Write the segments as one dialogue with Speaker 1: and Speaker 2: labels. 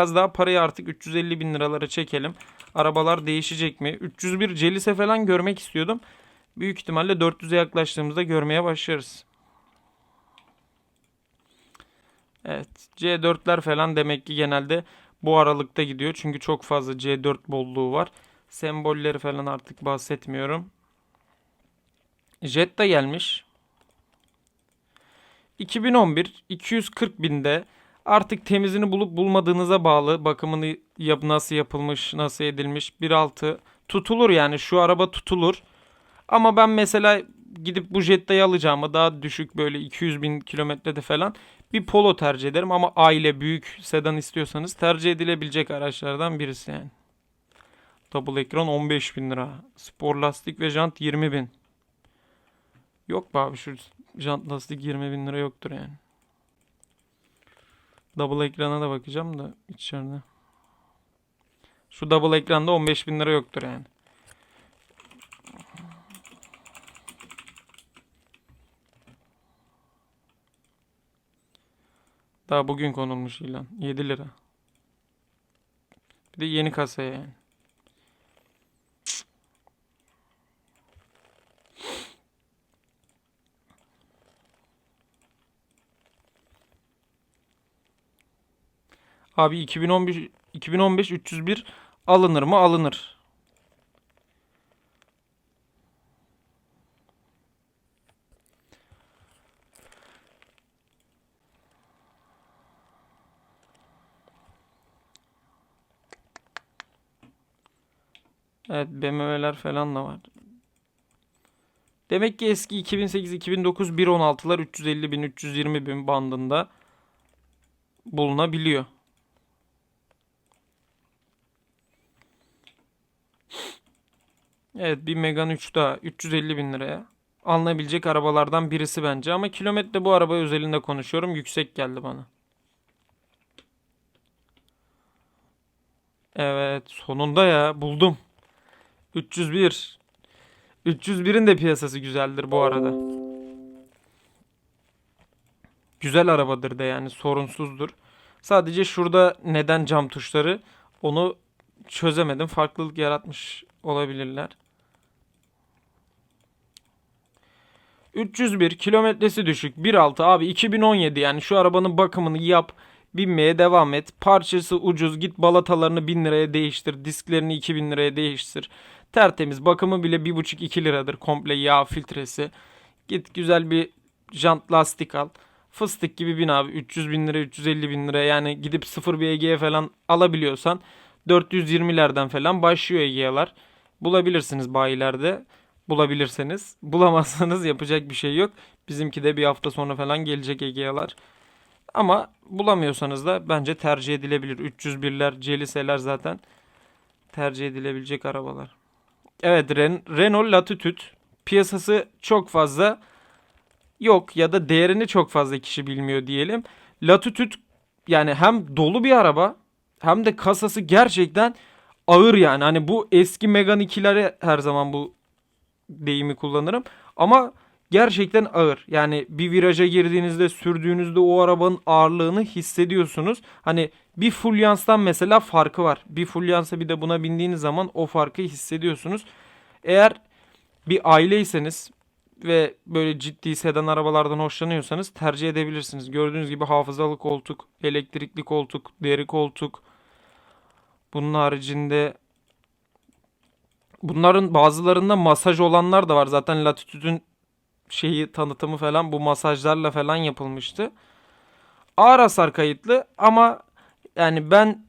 Speaker 1: Biraz daha parayı artık 350 bin liralara çekelim. Arabalar değişecek mi? 301 Celis'e falan görmek istiyordum. Büyük ihtimalle 400'e yaklaştığımızda görmeye başlarız. Evet. C4'ler falan demek ki genelde bu aralıkta gidiyor. Çünkü çok fazla C4 bolluğu var. Sembolleri falan artık bahsetmiyorum. Jet de gelmiş. 2011 240 binde artık temizini bulup bulmadığınıza bağlı bakımını yap nasıl yapılmış nasıl edilmiş 1.6 tutulur yani şu araba tutulur ama ben mesela gidip bu Jetta'yı alacağıma daha düşük böyle 200 bin kilometrede falan bir Polo tercih ederim ama aile büyük sedan istiyorsanız tercih edilebilecek araçlardan birisi yani. Double ekran 15 bin lira. Spor lastik ve jant 20 bin. Yok be abi şu jant lastik 20 bin lira yoktur yani. Double ekrana da bakacağım da içeride. Şu double ekranda 15 bin lira yoktur yani. Daha bugün konulmuş ilan. 7 lira. Bir de yeni kasaya yani. Abi 2015 2015 301 alınır mı? Alınır. Evet BMW'ler falan da var. Demek ki eski 2008-2009 1.16'lar 350 bin 320 bin bandında bulunabiliyor. Evet bir Megane 3 daha 350 bin liraya. Alınabilecek arabalardan birisi bence ama kilometre bu araba özelinde konuşuyorum yüksek geldi bana. Evet sonunda ya buldum. 301. 301'in de piyasası güzeldir bu arada. Güzel arabadır da yani sorunsuzdur. Sadece şurada neden cam tuşları onu çözemedim. Farklılık yaratmış olabilirler. 301 kilometresi düşük 1.6 abi 2017 yani şu arabanın bakımını yap binmeye devam et. Parçası ucuz git balatalarını 1000 liraya değiştir disklerini 2000 liraya değiştir. Tertemiz bakımı bile 1.5-2 liradır komple yağ filtresi. Git güzel bir jant lastik al. Fıstık gibi bin abi 300 bin lira 350 bin lira yani gidip sıfır bir Ege'ye falan alabiliyorsan 420'lerden falan başlıyor Egea'lar. Bulabilirsiniz bayilerde. Bulabilirseniz. Bulamazsanız yapacak bir şey yok. Bizimki de bir hafta sonra falan gelecek Egea'lar. Ama bulamıyorsanız da bence tercih edilebilir. 301'ler, Celise'ler zaten tercih edilebilecek arabalar. Evet Ren- Renault Latitude piyasası çok fazla yok ya da değerini çok fazla kişi bilmiyor diyelim. Latitude yani hem dolu bir araba hem de kasası gerçekten ağır yani. Hani bu eski Megane 2'lere her zaman bu deyimi kullanırım. Ama gerçekten ağır. Yani bir viraja girdiğinizde sürdüğünüzde o arabanın ağırlığını hissediyorsunuz. Hani bir fulyanstan mesela farkı var. Bir fulyansa bir de buna bindiğiniz zaman o farkı hissediyorsunuz. Eğer bir aileyseniz ve böyle ciddi sedan arabalardan hoşlanıyorsanız tercih edebilirsiniz. Gördüğünüz gibi hafızalı koltuk, elektrikli koltuk, deri koltuk. Bunun haricinde bunların bazılarında masaj olanlar da var. Zaten Latitude'ün şeyi tanıtımı falan bu masajlarla falan yapılmıştı. Ağır hasar kayıtlı ama yani ben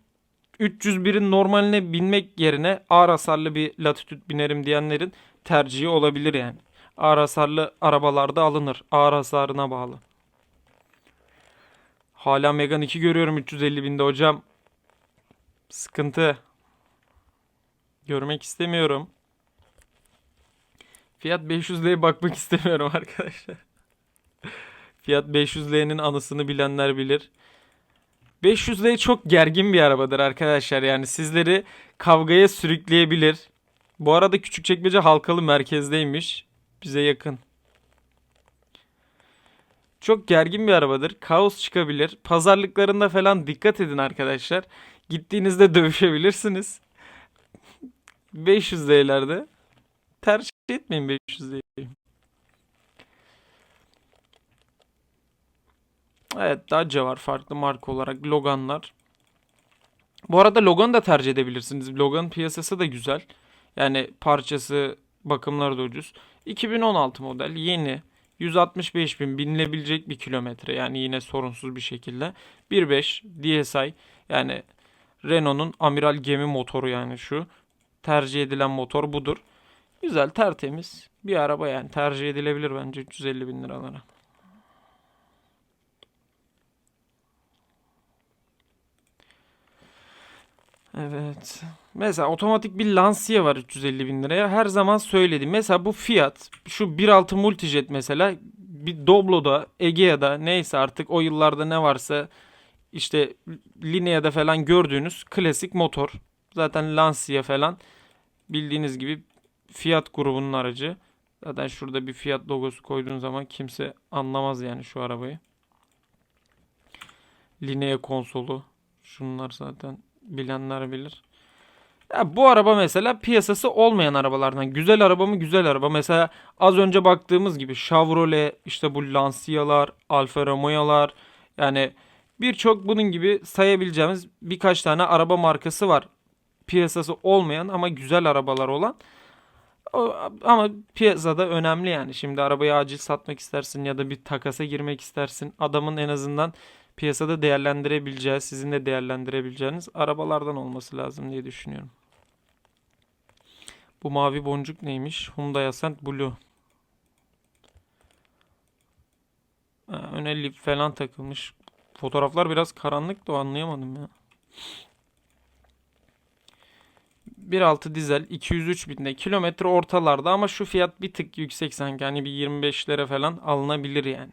Speaker 1: 301'in normaline binmek yerine ağır hasarlı bir Latitude binerim diyenlerin tercihi olabilir yani. Ağır hasarlı arabalarda alınır. Ağır hasarına bağlı. Hala Megane 2 görüyorum 350 binde hocam. Sıkıntı. Görmek istemiyorum. Fiyat 500L'ye bakmak istemiyorum arkadaşlar. Fiyat 500L'nin anısını bilenler bilir. 500L çok gergin bir arabadır arkadaşlar. Yani sizleri kavgaya sürükleyebilir. Bu arada Küçükçekmece Halkalı merkezdeymiş. Bize yakın. Çok gergin bir arabadır. Kaos çıkabilir. Pazarlıklarında falan dikkat edin arkadaşlar. Gittiğinizde dövüşebilirsiniz. 500 D'lerde tercih etmeyin 500 D'yi. Evet Dacia var farklı marka olarak. Logan'lar. Bu arada Logan da tercih edebilirsiniz. Logan piyasası da güzel. Yani parçası, bakımları da ucuz. 2016 model yeni. 165 bin binilebilecek bir kilometre. Yani yine sorunsuz bir şekilde. 1.5 DSI yani Renault'un amiral gemi motoru yani şu. Tercih edilen motor budur. Güzel tertemiz bir araba yani tercih edilebilir bence 350 bin liralara. Evet. Mesela otomatik bir Lancia var 350 bin liraya. Her zaman söyledim. Mesela bu fiyat şu 1.6 Multijet mesela bir Doblo'da, Egea'da neyse artık o yıllarda ne varsa işte Linea'da falan gördüğünüz klasik motor. Zaten Lancia falan bildiğiniz gibi Fiat grubunun aracı. Zaten şurada bir Fiat logosu koyduğun zaman kimse anlamaz yani şu arabayı. Linea konsolu. Şunlar zaten bilenler bilir. Ya bu araba mesela piyasası olmayan arabalardan. Güzel araba mı? Güzel araba. Mesela az önce baktığımız gibi Chevrolet, işte bu Lancia'lar, Alfa Romeo'lar yani birçok bunun gibi sayabileceğimiz birkaç tane araba markası var. Piyasası olmayan ama güzel arabalar olan. Ama piyasada önemli yani. Şimdi arabayı acil satmak istersin ya da bir takasa girmek istersin. Adamın en azından piyasada değerlendirebileceği, sizin de değerlendirebileceğiniz arabalardan olması lazım diye düşünüyorum. Bu mavi boncuk neymiş? Hyundai Accent Blue. Ha, öne lip falan takılmış. Fotoğraflar biraz karanlık da anlayamadım ya. 1.6 dizel 203 binde kilometre ortalarda ama şu fiyat bir tık yüksek sanki hani bir 25'lere falan alınabilir yani.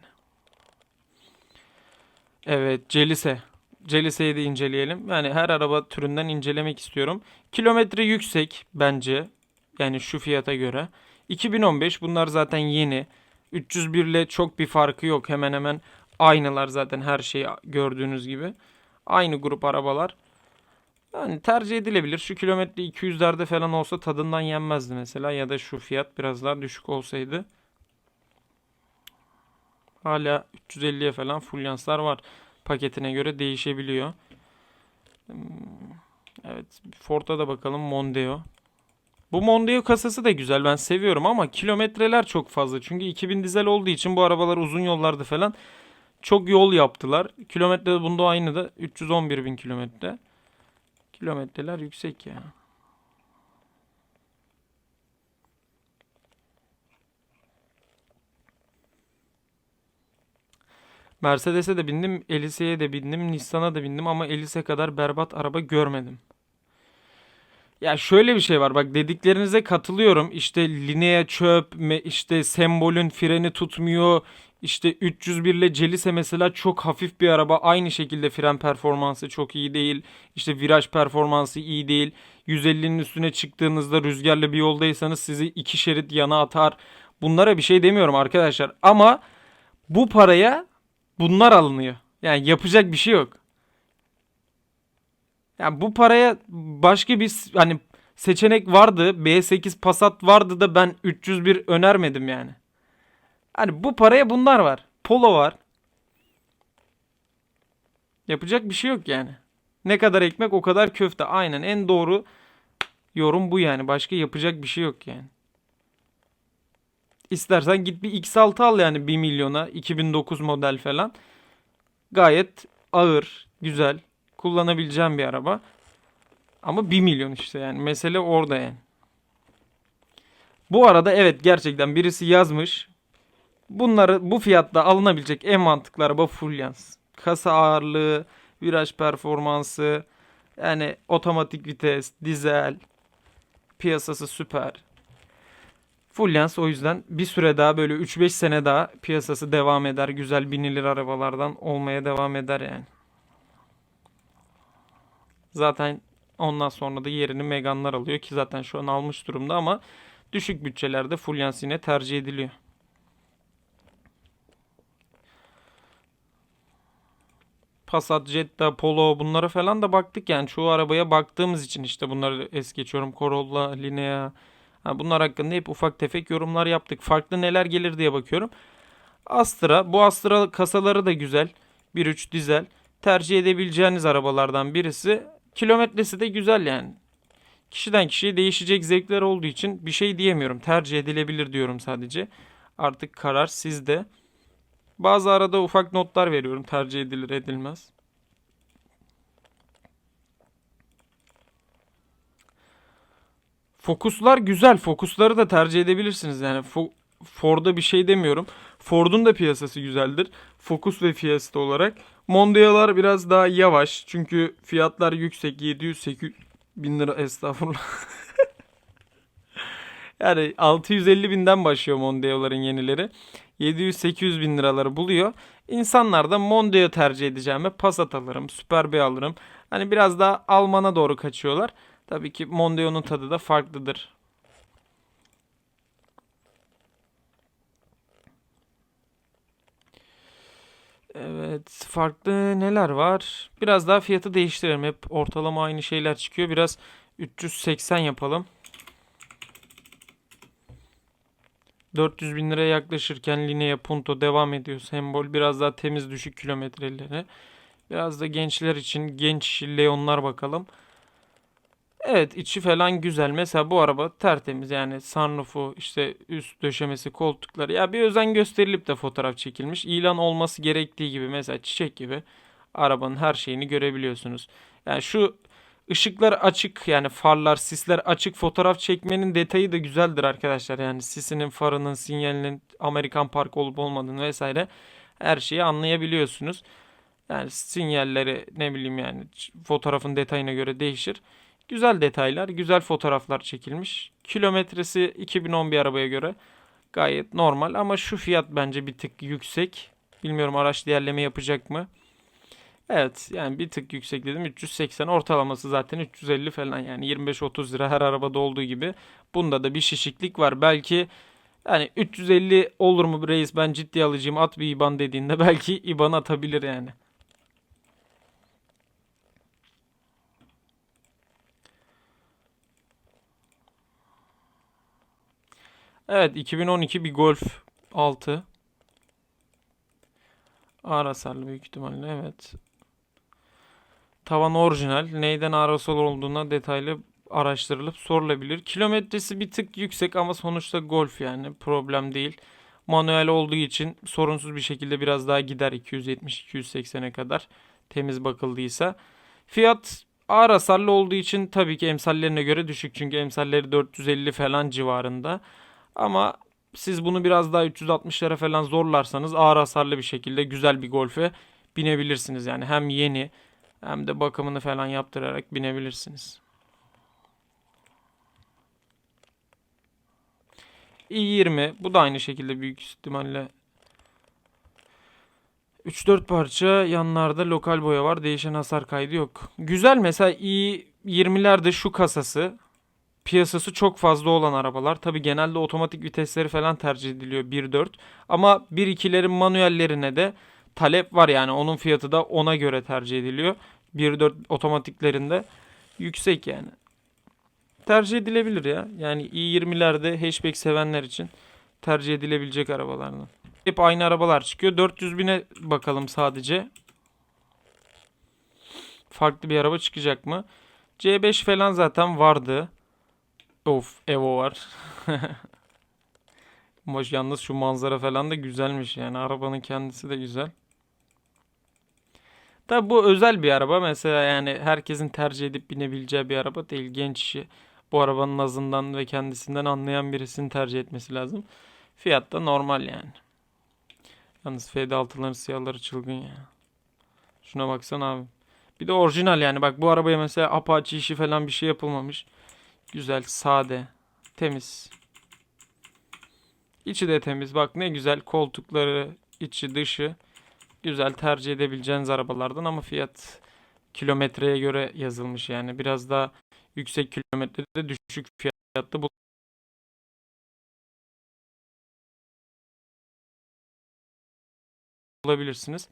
Speaker 1: Evet Celise. Celise'yi de inceleyelim. Yani her araba türünden incelemek istiyorum. Kilometre yüksek bence. Yani şu fiyata göre. 2015 bunlar zaten yeni. 301 ile çok bir farkı yok. Hemen hemen aynılar zaten her şey gördüğünüz gibi. Aynı grup arabalar. Yani tercih edilebilir. Şu kilometre 200'lerde falan olsa tadından yenmezdi mesela. Ya da şu fiyat biraz daha düşük olsaydı. Hala 350'ye falan fulyanslar var. Paketine göre değişebiliyor. Hmm, Evet. Ford'a da bakalım. Mondeo. Bu Mondeo kasası da güzel. Ben seviyorum ama kilometreler çok fazla. Çünkü 2000 dizel olduğu için bu arabalar uzun yollarda falan çok yol yaptılar. Kilometre bunda aynı da 311 bin kilometre. Kilometreler yüksek ya. Mercedes'e de bindim, Elise'ye de bindim, Nissan'a da bindim ama Elise kadar berbat araba görmedim. Ya şöyle bir şey var bak dediklerinize katılıyorum. İşte Linea çöp, işte sembolün freni tutmuyor. İşte 301 ile Celise mesela çok hafif bir araba. Aynı şekilde fren performansı çok iyi değil. İşte viraj performansı iyi değil. 150'nin üstüne çıktığınızda rüzgarlı bir yoldaysanız sizi iki şerit yana atar. Bunlara bir şey demiyorum arkadaşlar. Ama bu paraya bunlar alınıyor. Yani yapacak bir şey yok. Yani bu paraya başka bir hani seçenek vardı. B8 Passat vardı da ben 301 önermedim yani. Hani bu paraya bunlar var. Polo var. Yapacak bir şey yok yani. Ne kadar ekmek o kadar köfte. Aynen en doğru yorum bu yani. Başka yapacak bir şey yok yani. İstersen git bir X6 al yani 1 milyona 2009 model falan. Gayet ağır, güzel, kullanabileceğim bir araba. Ama 1 milyon işte yani. Mesele orada yani. Bu arada evet gerçekten birisi yazmış. Bunları bu fiyatta alınabilecek en mantıklı araba Fluence. Kasa ağırlığı, viraj performansı, yani otomatik vites, dizel, piyasası süper. Fluence o yüzden bir süre daha böyle 3-5 sene daha piyasası devam eder. Güzel binilir arabalardan olmaya devam eder yani. Zaten ondan sonra da yerini Megane'lar alıyor ki zaten şu an almış durumda ama düşük bütçelerde Fluence yine tercih ediliyor. Passat, Jetta, Polo bunlara falan da baktık yani çoğu arabaya baktığımız için işte bunları es geçiyorum. Corolla, Linea. Ha, bunlar hakkında hep ufak tefek yorumlar yaptık. Farklı neler gelir diye bakıyorum. Astra. Bu Astra kasaları da güzel. 1.3 dizel. Tercih edebileceğiniz arabalardan birisi. Kilometresi de güzel yani. Kişiden kişiye değişecek zevkler olduğu için bir şey diyemiyorum. Tercih edilebilir diyorum sadece. Artık karar sizde. Bazı arada ufak notlar veriyorum. Tercih edilir edilmez. Fokuslar güzel. Fokusları da tercih edebilirsiniz. Yani Fo- Ford'a bir şey demiyorum. Ford'un da piyasası güzeldir. Focus ve Fiesta olarak. Mondial'lar biraz daha yavaş. Çünkü fiyatlar yüksek. 700-800 bin lira estağfurullah. yani 650 binden başlıyor Mondial'ların yenileri. 700-800 bin liraları buluyor. İnsanlar da Mondeo tercih edeceğime Passat alırım, Super B alırım. Hani biraz daha Alman'a doğru kaçıyorlar. Tabii ki Mondeo'nun tadı da farklıdır. Evet, farklı neler var? Biraz daha fiyatı değiştirelim. Hep ortalama aynı şeyler çıkıyor. Biraz 380 yapalım. 400 bin liraya yaklaşırken Linea Punto devam ediyor. Sembol biraz daha temiz düşük kilometreleri. Biraz da gençler için genç Leon'lar bakalım. Evet içi falan güzel. Mesela bu araba tertemiz yani sunroofu işte üst döşemesi koltukları. Ya bir özen gösterilip de fotoğraf çekilmiş. İlan olması gerektiği gibi mesela çiçek gibi arabanın her şeyini görebiliyorsunuz. Yani şu ışıklar açık yani farlar sisler açık fotoğraf çekmenin detayı da güzeldir arkadaşlar. Yani sisinin farının sinyalinin Amerikan park olup olmadığını vesaire her şeyi anlayabiliyorsunuz. Yani sinyalleri ne bileyim yani fotoğrafın detayına göre değişir. Güzel detaylar, güzel fotoğraflar çekilmiş. Kilometresi 2010 bir arabaya göre gayet normal ama şu fiyat bence bir tık yüksek. Bilmiyorum araç değerleme yapacak mı? Evet yani bir tık yüksek dedim 380 ortalaması zaten 350 falan yani 25-30 lira her arabada olduğu gibi. Bunda da bir şişiklik var. Belki yani 350 olur mu reis ben ciddi alacağım at bir IBAN dediğinde belki IBAN atabilir yani. Evet 2012 bir Golf 6. Ağır hasarlı büyük ihtimalle evet. Tavan orijinal. Neyden hasar olduğuna detaylı araştırılıp sorulabilir. Kilometresi bir tık yüksek ama sonuçta Golf yani problem değil. Manuel olduğu için sorunsuz bir şekilde biraz daha gider 270-280'e kadar temiz bakıldıysa. Fiyat ağır olduğu için tabii ki emsallerine göre düşük. Çünkü emsalleri 450 falan civarında. Ama siz bunu biraz daha 360'lara falan zorlarsanız ağır hasarlı bir şekilde güzel bir Golf'e binebilirsiniz. Yani hem yeni hem de bakımını falan yaptırarak binebilirsiniz. i20 bu da aynı şekilde büyük ihtimalle 3-4 parça yanlarda lokal boya var. Değişen hasar kaydı yok. Güzel mesela i20'lerde şu kasası piyasası çok fazla olan arabalar. Tabi genelde otomatik vitesleri falan tercih ediliyor 1.4. Ama 1.2'lerin manuellerine de talep var yani onun fiyatı da ona göre tercih ediliyor. 1.4 otomatiklerinde yüksek yani. Tercih edilebilir ya. Yani i20'lerde hatchback sevenler için tercih edilebilecek arabalardan. Hep aynı arabalar çıkıyor. 400 bine bakalım sadece. Farklı bir araba çıkacak mı? C5 falan zaten vardı. Of Evo var. Ama yalnız şu manzara falan da güzelmiş yani. Arabanın kendisi de güzel. Tabi bu özel bir araba. Mesela yani herkesin tercih edip binebileceği bir araba değil. Genç işi bu arabanın azından ve kendisinden anlayan birisini tercih etmesi lazım. Fiyat da normal yani. Yalnız FD6'ların siyahları çılgın ya. Şuna baksana abi. Bir de orijinal yani. Bak bu arabaya mesela Apache işi falan bir şey yapılmamış. Güzel, sade, temiz. İçi de temiz. Bak ne güzel koltukları içi dışı güzel tercih edebileceğiniz arabalardan ama fiyat kilometreye göre yazılmış yani. Biraz daha yüksek kilometrede düşük fiyatlı bu bulabilirsiniz.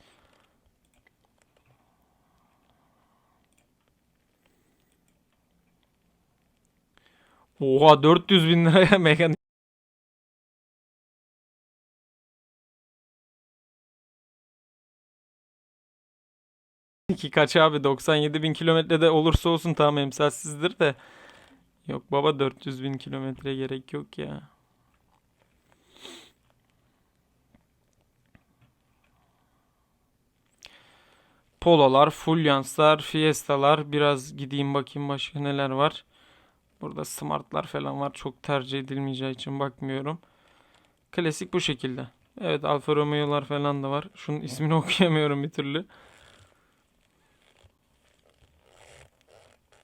Speaker 1: Oha 400 bin liraya mekanik Ki kaç abi 97 bin kilometrede olursa olsun tamam emsalsizdir de. Yok baba 400 bin kilometre gerek yok ya. Pololar, Fulyanslar, Fiesta'lar. Biraz gideyim bakayım başka neler var. Burada Smart'lar falan var. Çok tercih edilmeyeceği için bakmıyorum. Klasik bu şekilde. Evet Alfa Romeo'lar falan da var. Şunun ismini okuyamıyorum bir türlü.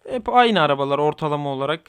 Speaker 1: Hep aynı arabalar ortalama olarak.